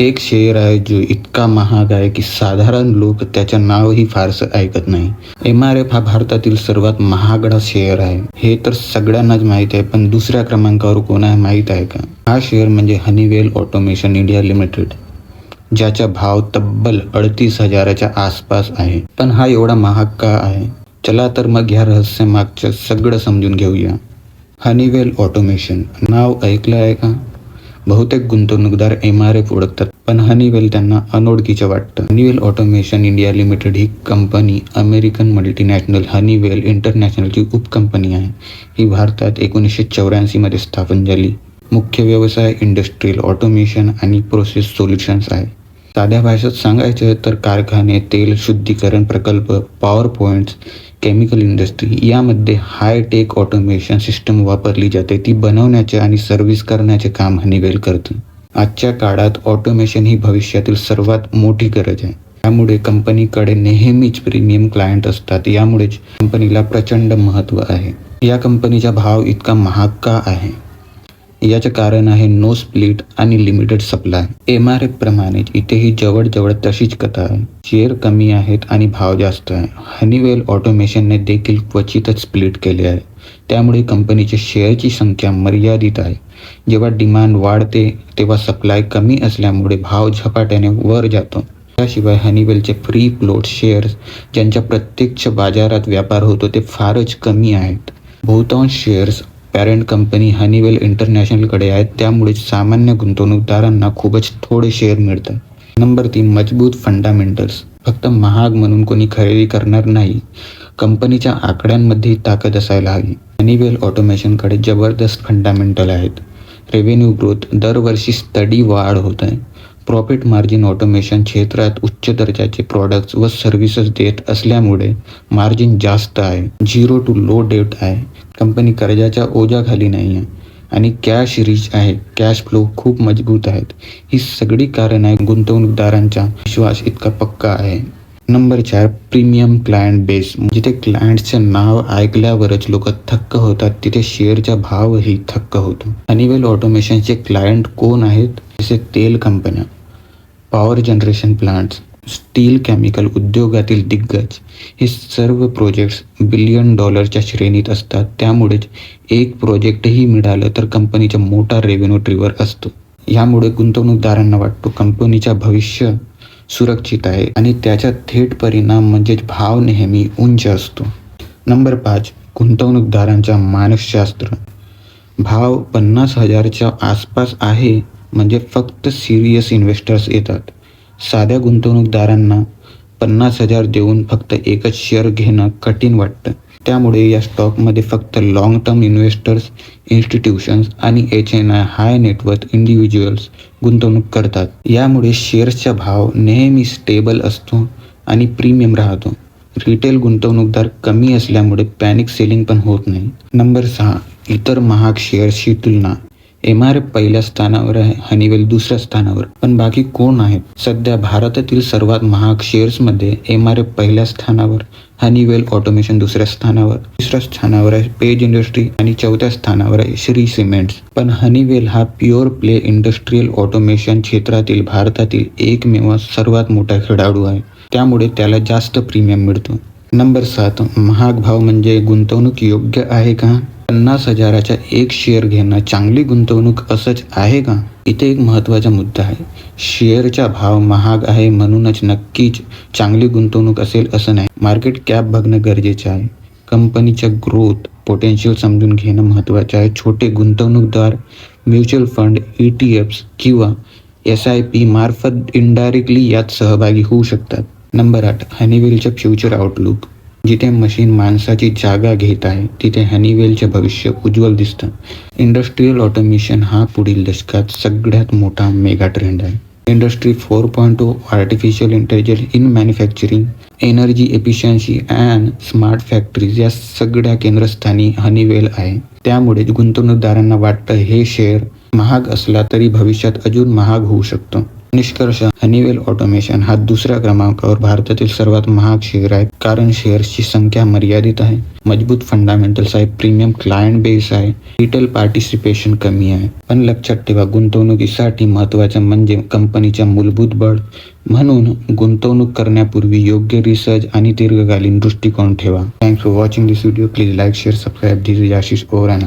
एक शेअर आहे जो इतका महाग आहे की साधारण लोक त्याचं नावही फारसं ऐकत नाही. एम आर एफ हा भारतातील सर्वात महागडा शेअर आहे. हे तर सगळ्यांनाच माहीत आहे पण दुसऱ्या क्रमांकावर कोण आहे माहीत आहे का? हा शेअर म्हणजे हनीवेल ऑटोमेशन इंडिया लिमिटेड ज्याचा भाव तब्बल अडतीस हजाराच्या आसपास आहे. पण हा एवढा महाग का आहे? चला तर मग ह्या रहस्य मागचं सगळं समजून घेऊया. हनीवेल ऑटोमेशन नाव ऐकलं आहे का? बहुतेक गुंतवणूकदार एम आर एफ ओळखतात पण हनीवेल त्यांना अनोळखीचं वाटतं. हनीवेल ऑटोमेशन इंडिया लिमिटेड ही कंपनी अमेरिकन मल्टीनॅशनल हनीवेल इंटरनॅशनलची उपकंपनी आहे. ही भारतात एकोणीसशे चौऱ्याऐंशीमध्ये स्थापन झाली. मुख्य व्यवसाय इंडस्ट्रीयल ऑटोमेशन आणि प्रोसेस सोल्युशन्स आहे. साध्या भाषेत सांगायचं तर कारखाने तेल शुद्धीकरण प्रकल्प पॉवर पॉईंट्स केमिकल इंडस्ट्री यामध्ये हायटेक ऑटोमेशन सिस्टम वापरली जाते. ती बनवण्याचे आणि सर्व्हिस करण्याचे काम हनीवेल करते. आजच्या काळात ऑटोमेशन ही भविष्यातील सर्वात मोठी गरज आहे. त्यामुळे कंपनीकडे नेहमीच प्रीमियम क्लायंट असतात. यामुळेच कंपनीला प्रचंड महत्त्व आहे. या कंपनीचा भाव इतका महाग का आहे? याचं कारण आहे नो स्प्लिट आणि limited supply M R F प्रमाणेच इथेही जवळजवळ तशीच कथा आहे. शेअर कमी आहेत आणि भाव जास्त आहे. हनीवेल ऑटोमेशनने देखील क्वचितच स्प्लिट केले आहे. त्यामुळे कंपनीच्या शेअरची संख्या मर्यादित आहे. जेव्हा डिमांड वाढते तेव्हा सप्लाय कमी असल्यामुळे भाव झपाट्याने वर जातो. त्याशिवाय हनीवेलचे फ्री फ्लोट शेअर्स ज्यांच्या प्रत्यक्ष बाजारात व्यापार होतो ते फारच कमी आहेत. बहुतांश शेअर्स पॅरेंट कंपनी हनीवेल इंटरनॅशनलकडे आहेत. त्यामुळे सामान्य गुंतवणूकदारांना खूपच थोडे शेअर मिळतात. नंबर तीन मजबूत फंडामेंटल्स फक्त महाग म्हणून कोणी खरेदी करणार नाही. कंपनीच्या आकड्यांमध्येही ताकद असायला हवी. हनीवेल ऑटोमेशनकडे जबरदस्त फंडामेंटल आहेत. रेव्हेन्यू ग्रोथ दरवर्षी स्टडी वाढ होत आहे. प्रॉफिट मार्जिन ऑटोमेशन क्षेत्रात उच्च दर्जाचे प्रॉडक्ट्स व सर्व्हिसेस देत असल्यामुळे मार्जिन जास्त आहे. झिरो टू लो डेट आहे. कंपनी कर्जाच्या ओझ्याखाली नाही आहे. आणि कॅश रिच आहे. कॅश फ्लो खूप मजबूत आहेत. ही सगळी कारण आहे गुंतवणूकदारांचा विश्वास इतका पक्का आहे. नंबर चार प्रीमियम क्लायंट बेस जिथे क्लायंटचे नाव ऐकल्यावरच लोक थक्क होतात तिथे शेअरचा भावही थक्क होतो. हनीवेल ऑटोमेशनचे क्लायंट कोण आहेत? जसे तेल कंपन्या power generation plants steel chemical उद्योगातील दिग्गज हे सर्व प्रोजेक्ट्स बिलियन डॉलरच्या श्रेणीत असतात. त्यामुळेच एक प्रोजेक्टही मिळालं तर कंपनीच्या मोठा रेव्हेन्यू ट्रिवर असतो. यामुळे गुंतवणूकदारांना वाटतो कंपनीच्या भविष्य सुरक्षित आहे आणि त्याचा थेट परिणाम म्हणजेच भाव नेहमी उंच असतो. नंबर पाच गुंतवणूकदारांच्या मानसशास्त्र. भाव पन्नास हजारच्या आसपास आहे. म्हणजे फक्त सिरियस इन्व्हेस्टर्स येतात. साध्या गुंतवणूकदारांना पन्नास हजार देऊन फक्त एकच शेअर घेणं कठीण वाटतं. त्यामुळे या स्टॉकमध्ये फक्त लाँग टर्म इन्व्हेस्टर्स इन्स्टिट्यूशन्स आणि H N I high net worth individuals गुंतवणूक करतात. यामुळे शेअर्सचा भाव नेहमी स्टेबल असतो आणि प्रीमियम राहतो. रिटेल गुंतवणूकदार कमी असल्यामुळे पॅनिक सेलिंग पण होत नाही. नंबर सहा इतर महाग शेअर्सची तुलना. एम आर एफ पहिल्या स्थानावर आहे हनीवेल दुसऱ्या स्थानावर. पण बाकी कोण आहेत? सध्या भारतातील सर्वात महाग शेअर्समध्ये एम आर एफ पहिल्या स्थानावर हनीवेल ऑटोमेशन दुसऱ्या स्थानावर तिसऱ्या स्थानावर आहे पेज इंडस्ट्री आणि चौथ्या स्थानावर आहे श्री सिमेंट्स. पण हनीवेल हा प्युअर प्ले इंडस्ट्रीयल ऑटोमेशन क्षेत्रातील भारतातील एकमेव सर्वात मोठा खेळाडू आहे. त्यामुळे त्याला जास्त प्रीमियम मिळतो. नंबर सात महाग भाव म्हणजे गुंतवणूक योग्य आहे का? पन्नास हजाराचा एक शेअर घेणं चांगली गुंतवणूक असंच आहे का? इथे एक महत्त्वाचा मुद्दा आहे. शेअरचा भाव महाग आहे म्हणूनच नक्कीच चांगली गुंतवणूक असेल असं नाही. मार्केट कॅप बघणं गरजेचं आहे. कंपनीच्या ग्रोथ पोटेन्शियल समजून घेणं महत्त्वाचं आहे. छोटे गुंतवणूकदार mutual fund E T Fs किंवा एस आय पी मार्फत इनडायरेक्टली यात सहभागी होऊ शकतात. नंबर आठ हनीवेलचं फ्युचर आउटलुक जिथे मशीन माणसाची जागा घेत आहे तिथे हॅनिवेलचे भविष्य उज्ज्वल दिसतं. इंडस्ट्रीयल ऑटोमेशन हा पुढील दशकात सगळ्यात मोठा मेगा ट्रेंड आहे. Industry four point two artificial intelligence in manufacturing energy efficiency and smart factories या सगळ्या केंद्रस्थानी हनीवेल आहे. त्यामुळे गुंतवणूकदारांना वाटतं हे शेअर महाग असला तरी भविष्यात अजून महाग होऊ शकतो. निष्कर्ष हनीवेल ऑटोमेशन हा दुसऱ्या क्रमांकावर भारतातील सर्वात महाग शेअर आहे कारण शेअर्सची संख्या मर्यादित आहे. मजबूत फंडामेंटल्स आहे प्रीमियम क्लायंट बेस आहे. रिटेल पार्टिसिपेशन कमी आहे. पण लक्षात ठेवा गुंतवणुकीसाठी महत्वाचं म्हणजे कंपनीच्या मूलभूत बळ. म्हणून गुंतवणूक करण्यापूर्वी योग्य रिसर्च आणि दीर्घकालीन दृष्टिकोन ठेवा. Thanks for watching this video please like share subscribe this Ashish over and